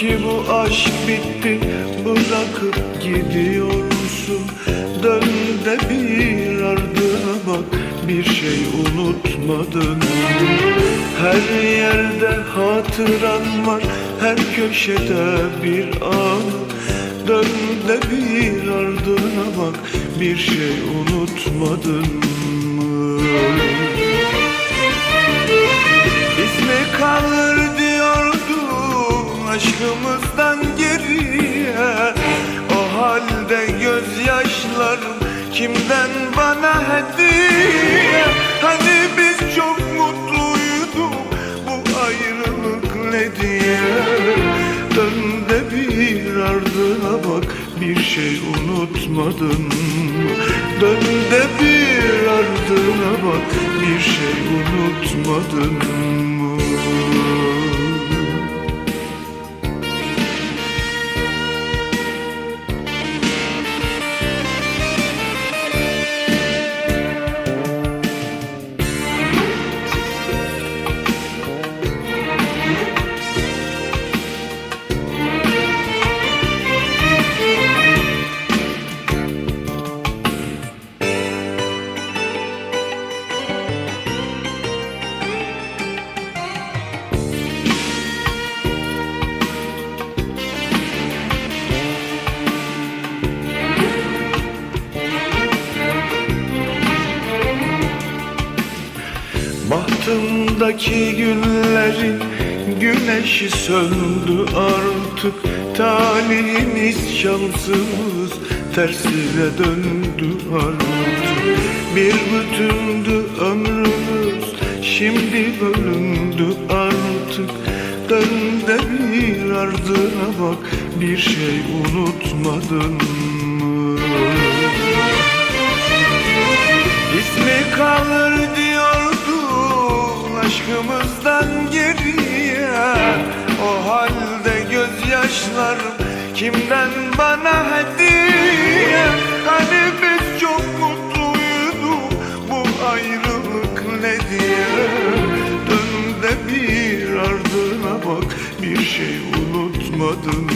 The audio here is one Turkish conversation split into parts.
Ki bu aşk bitti bırakıp gidiyorsun Dön de bir ardına bak bir şey unutmadın Her yerde hatıran var her köşede bir an. Dön de bir ardına bak bir şey unutmadın mı? Biz kalır aşkımızdan geriye O halde gözyaşlarım kimden bana hediye Hani biz çok mutluyduk bu ayrılık ne diye Dön de bir ardına bak bir şey unutmadın mı? Dön de bir ardına bak bir şey unutmadın mı? Bahtımdaki günlerin güneşi söndü artık. Talihimiz şansımız tersine döndü artık. Bir bütündü ömrümüz şimdi bölündü artık. Dön de bir ardına bak bir şey unutmadın mı? İsmi kalır diyordun aşkımızdan geriye. O halde gözyaşlarım kimden bana hediye? Hani biz çok mutluyduk bu ayrılık ne diye? Dön de bir ardına bak bir şey unutmadın mı?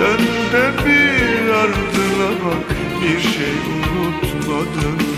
Dön de bir ardına bak bir şey unutmadın